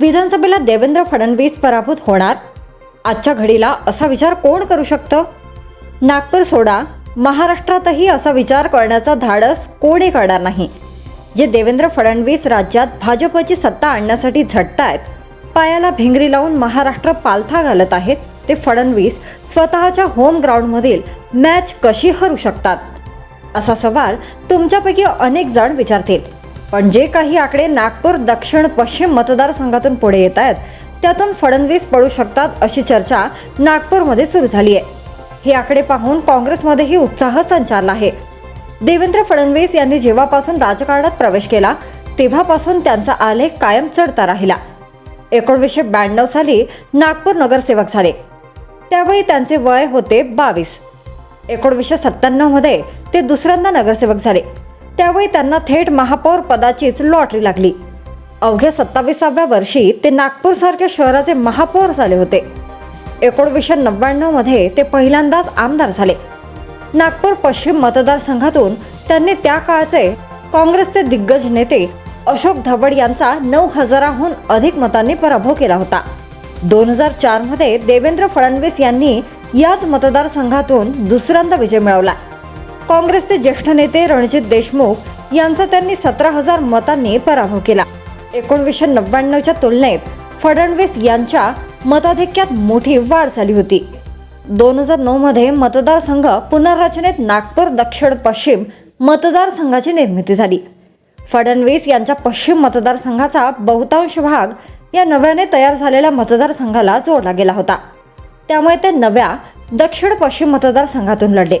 विधानसभेला देवेंद्र फडणवीस पराभूत होणार? आजच्या घडीला असा विचार कोण करू शकतं? नागपूर सोडा महाराष्ट्रातही असा विचार करण्याचा धाडस कोणी करणार नाही? जे देवेंद्र फडणवीस राज्यात भाजपची सत्ता आणण्यासाठी झटतायत पायाला भिंगरी लावून महाराष्ट्र पालथा घालत आहेत ते फडणवीस स्वतःच्या होम ग्राउंडमधील मॅच कशी हरू शकतात? असा सवाल तुमच्यापैकी अनेक जण विचारतील. पण जे काही आकडे नागपूर दक्षिण पश्चिम मतदारसंघातून पुढे येत आहेत त्यातून फडणवीस पडू शकतात अशी चर्चा नागपूरमध्ये सुरू झाली आहे. हे आकडे पाहून काँग्रेसमध्येही उत्साह संचारला आहे. देवेंद्र फडणवीस यांनी जेव्हापासून राजकारणात प्रवेश केला तेव्हापासून त्यांचा आलेख कायम चढता राहिला. एकोणीसशे ब्याण्णव साली नागपूर नगरसेवक झाले. त्यावेळी त्यांचे वय होते बावीस. एकोणीसशे सत्त्याण्णवमध्ये ते दुसऱ्यांदा नगरसेवक झाले. त्यावेळी त्यांना थेट महापौर पदाचीच लॉटरी लागली. अवघ्या सत्तावीसाव्या वर्षी ते नागपूरसारख्या शहराचे महापौर झाले होते. एकोणवीसशे नव्याण्णवमध्ये ते पहिल्यांदाच आमदार झाले. नागपूर पश्चिम मतदारसंघातून त्यांनी त्या काळचे काँग्रेसचे दिग्गज नेते अशोक धवड यांचा नऊ हजाराहून अधिक मतांनी पराभव केला होता. दोन हजार चारमध्ये देवेंद्र फडणवीस यांनी याच मतदारसंघातून दुसऱ्यांदा विजय मिळवला. काँग्रेसचे ज्येष्ठ नेते रणजित देशमुख यांचा त्यांनी सतरा हजार मतांनी पराभव केला. एकोणीसशे नव्याण्णवच्या तुलनेत फडणवीस यांच्या मताधिक्यात मोठी वाढ झाली होती. दोन हजार नऊमध्ये मतदारसंघ पुनर्रचनेत नागपूर दक्षिण पश्चिम मतदारसंघाची निर्मिती झाली. फडणवीस यांच्या पश्चिम मतदारसंघाचा बहुतांश भाग या नव्याने तयार झालेल्या मतदारसंघाला जोडला गेला होता. त्यामुळे ते नव्या दक्षिण पश्चिम मतदारसंघातून लढले.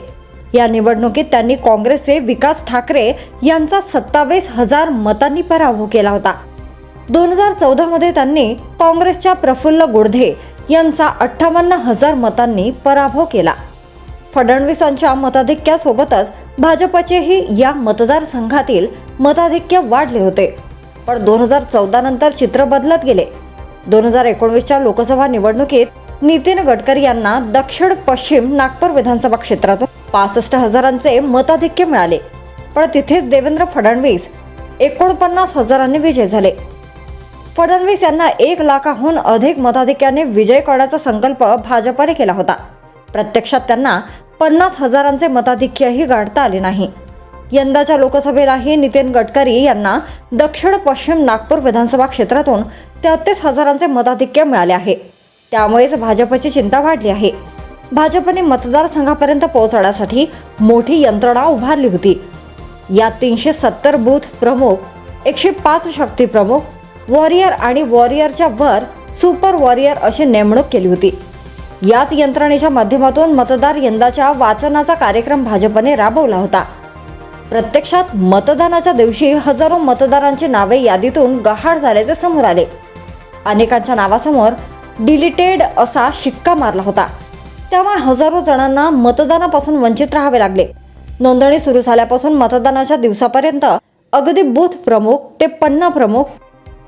या निवडणुकीत त्यांनी काँग्रेसचे विकास ठाकरे यांचा सत्तावीस हजार मतांनी पराभव केला होता. दोन हजार चौदामध्ये त्यांनी काँग्रेसच्या प्रफुल्ल गुडधे यांचा अठ्ठावन्न हजार मतांनी पराभव केला. फडणवीसांच्या मताधिक्यासोबतच भाजपचेही या मतदारसंघातील मताधिक्य वाढले होते. पण दोन हजार चौदा नंतर चित्र बदलत गेले. दोन हजार एकोणवीसच्या लोकसभा निवडणुकीत नितीन गडकरी यांना दक्षिण पश्चिम नागपूर विधानसभा क्षेत्रातून पासष्ट हजारांचे मताधिक्य मिळाले. पण तिथेच देवेंद्र फडणवीस एकोणपन्नास हजारांनी विजय झाले. फडणवीस यांना एक लाखाहून अधिक मताधिक्याने विजय करण्याचा संकल्प भाजपाने केला होता. प्रत्यक्षात त्यांना पन्नास हजारांचे मताधिक्यही गाठता आले नाही. यंदाच्या लोकसभेलाही नितीन गडकरी यांना दक्षिण पश्चिम नागपूर विधानसभा क्षेत्रातून तेहतीस हजारांचे मताधिक्य मिळाले आहे. त्यामुळेच भाजपची चिंता वाढली आहे. भाजपने मतदारसंघापर्यंत पोहोचण्यासाठी मोठी यंत्रणा उभारली होती. यात तीनशे सत्तर बूथ प्रमुख एकशे पाच शक्ती प्रमुख वॉरियर आणि वॉरियरच्या वर सुपर वॉरियर अशी नेमणूक केली होती. याच यंत्रणेच्या माध्यमातून मतदार यंदाच्या वाचनाचा कार्यक्रम भाजपने राबवला होता. प्रत्यक्षात मतदानाच्या दिवशी हजारो मतदारांची नावे यादीतून गहाळ झाल्याचे समोर आले. अनेकांच्या नावासमोर डिलिटेड असा शिक्का मारला होता. त्यामुळे हजारो जणांना मतदानापासून वंचित राहावे लागले. नोंदणी सुरू झाल्यापासून मतदानाच्या दिवसापर्यंत अगदी बूथ प्रमुख ते पन्ना प्रमुख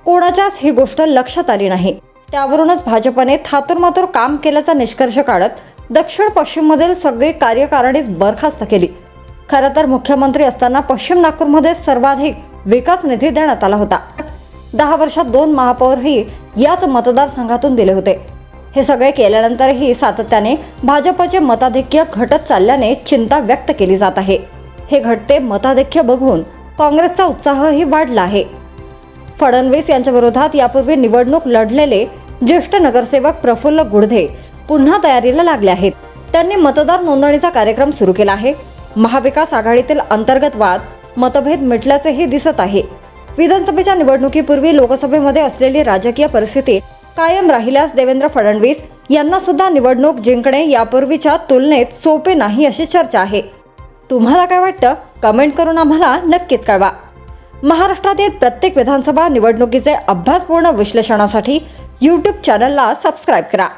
कोणाच्याच ही गोष्ट लक्षात आली नाही. त्यावरूनच भाजपने थातुरमातुर काम केल्याचा निष्कर्ष काढत दक्षिण पश्चिममधील सगळी कार्यकारणीच बरखास्त केली. खरं तर मुख्यमंत्री असताना पश्चिम नागपूरमध्ये सर्वाधिक विकास निधी देण्यात आला होता. दहा वर्षात दोन महापौरही याच मतदारसंघातून दिले होते. हे सगळे केल्यानंतरही सातत्याने भाजपचे मताधिक्य घटत चालल्याने चिंता व्यक्त केली जात आहे. हे घटते मताधिक्य बघून काँग्रेसचा उत्साहही वाढला आहे. फडणवीस यांच्या विरोधात यापूर्वी निवडणूक लढलेले ज्येष्ठ नगरसेवक प्रफुल्ल गुडधे पुन्हा तयारीला लागले आहेत. त्यांनी मतदार नोंदणीचा कार्यक्रम सुरू केला आहे. महाविकास आघाडीतील अंतर्गत वाद मतभेद मिटल्याचेही दिसत आहे. विधानसभेच्या निवडणुकीपूर्वी लोकसभेमध्ये असलेली राजकीय परिस्थिती कायम राहिल्यास देवेंद्र फडणवीस यांना सुद्धा निवडणूक जिंकणे यापूर्वीच्या तुलनेत सोपे नाही अशी चर्चा आहे. तुम्हाला काय वाटतं? कमेंट करून आम्हाला नक्कीच कळवा. महाराष्ट्रातील प्रत्येक विधानसभा निवडणुकीचे अभ्यासपूर्ण विश्लेषणासाठी यूट्यूब चॅनलला सबस्क्राईब करा.